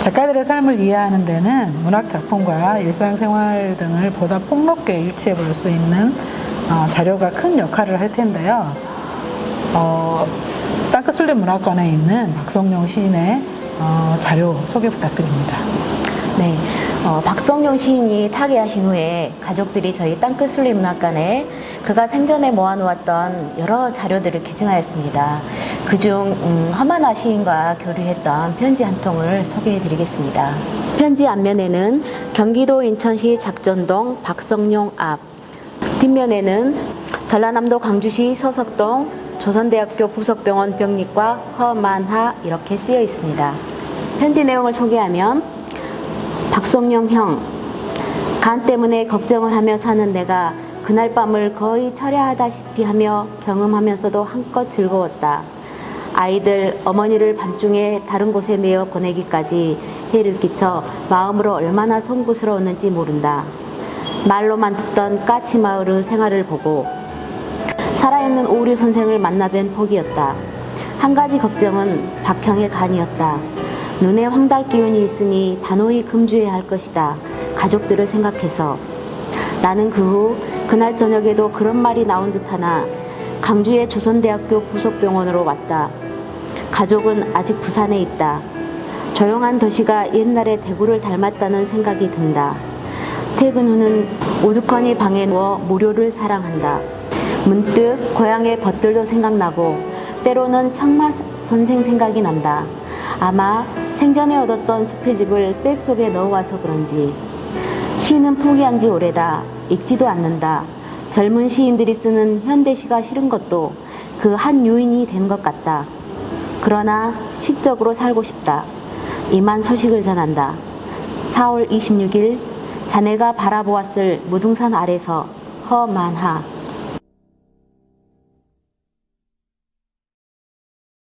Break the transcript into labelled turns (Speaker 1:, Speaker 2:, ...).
Speaker 1: 작가들의 삶을 이해하는 데는 문학 작품과 일상생활 등을 보다 폭넓게 유추해 볼 수 있는 어, 자료가 큰 역할을 할 텐데요. 어, 땅끝술래 문학관에 있는 박성용 시인의 어, 자료 소개 부탁드립니다.
Speaker 2: 네, 어, 박성용 시인이 타계하신 후에 가족들이 저희 땅끝술리 문학관에 그가 생전에 모아놓았던 여러 자료들을 기증하였습니다. 그중 음, 허만화 시인과 교류했던 편지 한 통을 소개해드리겠습니다. 편지 앞면에는 경기도 인천시 작전동 박성용 앞, 뒷면에는 전라남도 광주시 서석동 조선대학교 부속병원 병리과 허만하 이렇게 쓰여 있습니다. 편지 내용을 소개하면 박성용 형, 간 때문에 걱정을 하며 사는 내가 그날 밤을 거의 철야하다시피 하며 경험하면서도 한껏 즐거웠다. 아이들, 어머니를 밤중에 다른 곳에 내어 보내기까지 해를 끼쳐 마음으로 얼마나 송구스러웠는지 모른다. 말로만 듣던 까치 마을의 생활을 보고 살아있는 오류 선생을 만나뵌 폭이었다. 한 가지 걱정은 박형의 간이었다. 눈에 황달 기운이 있으니 단호히 금주해야 할 것이다. 가족들을 생각해서 나는 그 후 그날 저녁에도 그런 말이 나온 듯하나 강주의 조선대학교 부속병원으로 왔다. 가족은 아직 부산에 있다. 조용한 도시가 옛날의 대구를 닮았다는 생각이 든다. 퇴근 후는 오두커니 방에 누워 무료를 사랑한다. 문득 고향의 벗들도 생각나고 때로는 청마 선생 생각이 난다. 아마 생전에 얻었던 수필집을 백 속에 넣어와서 그런지 시는 포기한 지 오래다. 읽지도 않는다. 젊은 시인들이 쓰는 현대시가 싫은 것도 그 한 요인이 된 것 같다. 그러나 시적으로 살고 싶다. 이만 소식을 전한다. 4월 26일 자네가 바라보았을 무등산 아래서 허만하